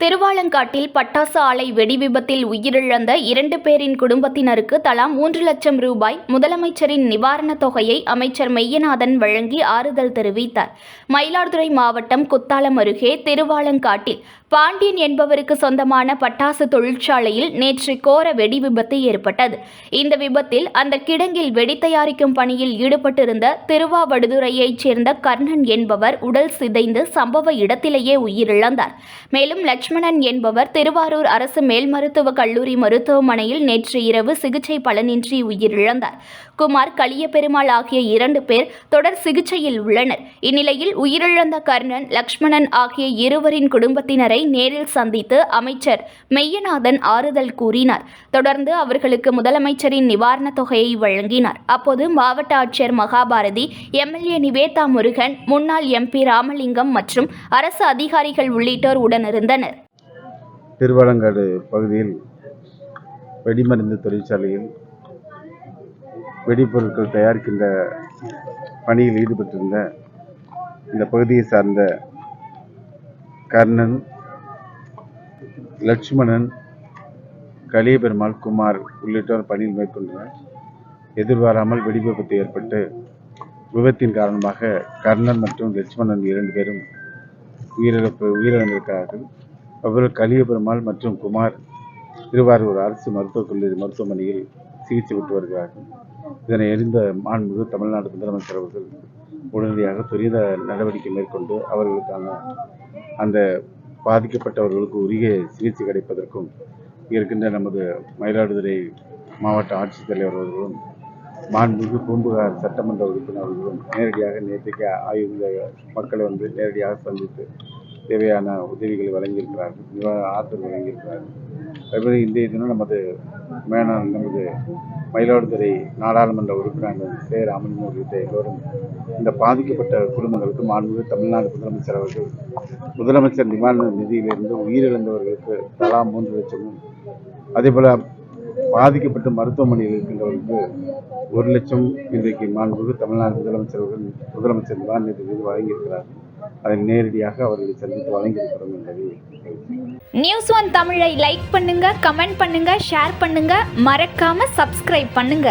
திருவாலங்காட்டில் பட்டாசு ஆலை வெடி விபத்தில் உயிரிழந்த இரண்டு பேரின் குடும்பத்தினருக்கு தலா மூன்று லட்சம் ரூபாய் முதலமைச்சரின் நிவாரணத் தொகையை அமைச்சர் மெய்யநாதன் வழங்கி ஆறுதல் தெரிவித்தார். மயிலாடுதுறை மாவட்டம் குத்தாலம் அருகே திருவாலங்காட்டில் பாண்டியன் என்பவருக்கு சொந்தமான பட்டாசு தொழிற்சாலையில் நேற்று கோர வெடி விபத்து ஏற்பட்டது. இந்த விபத்தில் அந்த கிடங்கில் வெடி தயாரிக்கும் பணியில் ஈடுபட்டிருந்த திருவாவடுதுறையைச் சேர்ந்த கர்ணன் என்பவர் உடல் சிதைந்து சம்பவ இடத்திலேயே உயிரிழந்தார். மேலும் லட்சுமணன் என்பவர் திருவாரூர் அரசு மேல் மருத்துவக் கல்லூரி மருத்துவமனையில் நேற்று இரவு சிகிச்சை பலனின்றி உயிரிழந்தார். குமார் களியபெருமாள் ஆகிய இரண்டு பேர் தொடர் சிகிச்சையில் உள்ளனர். இந்நிலையில் உயிரிழந்த கர்ணன் லக்ஷ்மணன் ஆகிய இருவரின் குடும்பத்தினரை நேரில் சந்தித்து அமைச்சர் மெய்யநாதன் ஆறுதல் கூறினார். தொடர்ந்து அவர்களுக்கு முதலமைச்சரின் நிவாரணத் தொகையை வழங்கினார். அப்போது மாவட்ட ஆட்சியர் மகாபாரதி எம்எல்ஏ நிவேதா முருகன் முன்னாள் எம்பி ராமலிங்கம் மற்றும் அரசு அதிகாரிகள் உள்ளிட்டோர் உடனிருந்தனர். திருவாலங்காடு பகுதியில் வெடிமருந்து தொழிற்சாலையில் வெடிப்பொருட்கள் தயாரிக்கின்ற பணியில் ஈடுபட்டிருந்த இந்த பகுதியை சார்ந்த கர்ணன் லட்சுமணன் கலியபெருமாள் குமார் உள்ளிட்டோர் பணியில் மேற்கொண்டனர். எதிர்பாராமல் வெடிவிபத்து ஏற்பட்டு விபத்தின் காரணமாக கர்ணன் மற்றும் லட்சுமணன் இரண்டு பேரும் உயிரிழப்பு உயிரிழந்திருக்கிறார்கள். அவர்கள் கலியபெருமாள் மற்றும் குமார் திருவாரூர் அரசு மருத்துவக் கல்லூரி மருத்துவமனையில் சிகிச்சை பெற்று வருகிறார்கள். இதனை அறிந்த மாண்புமிகு தமிழ்நாடு முதலமைச்சர் அவர்கள் உடனடியாக துரித நடவடிக்கை மேற்கொண்டு அவர்களுக்கான அந்த பாதிக்கப்பட்டவர்களுக்கு உரிய சிகிச்சை கிடைப்பதற்கும் இருக்கின்ற நமது மயிலாடுதுறை மாவட்ட ஆட்சித்தலைவர் அவர்களும் மாண்புமிகு பூம்புகார் சட்டமன்ற உறுப்பினர்களும் நேரடியாக நேற்றைக்கு ஆய்வு மக்களை வந்து நேரடியாக சந்தித்து தேவையான உதவிகளை வழங்கியிருக்கிறார்கள் நிவா- ஆறுதல் வழங்கியிருக்கிறார்கள். அதுபோல் இன்றைய தினம் நமது மேலாண் நமது மயிலாடுதுறை நாடாளுமன்ற உறுப்பினர் சே ராமன் உள்ளிட்ட எல்லோரும் இந்த பாதிக்கப்பட்ட குடும்பங்களுக்கு மாண்புமிகு தமிழ்நாடு முதலமைச்சர் அவர்கள் முதலமைச்சர் நிவாரண நிதியிலிருந்து உயிரிழந்தவர்களுக்கு தலா மூன்று லட்சமும் அதேபோல பாதிக்கப்பட்டு மருத்துவமனையில் இருக்கின்றவர்களுக்கு ஒரு லட்சம் இன்றைக்கு மாண்புக்கு தமிழ்நாடு முதலமைச்சர் அவர்கள் முதலமைச்சர் நிவாரண நிதி வழங்கியிருக்கிறார். அதை நேரடியாக அவர்களை சந்தித்து வழங்கியிருக்கிறோம் என்பதை நியூஸ் ஒன் தமிழை லைக் பண்ணுங்க கமெண்ட் பண்ணுங்க ஷேர் பண்ணுங்க. மறக்காம சப்ஸ்கிரைப் பண்ணுங்க.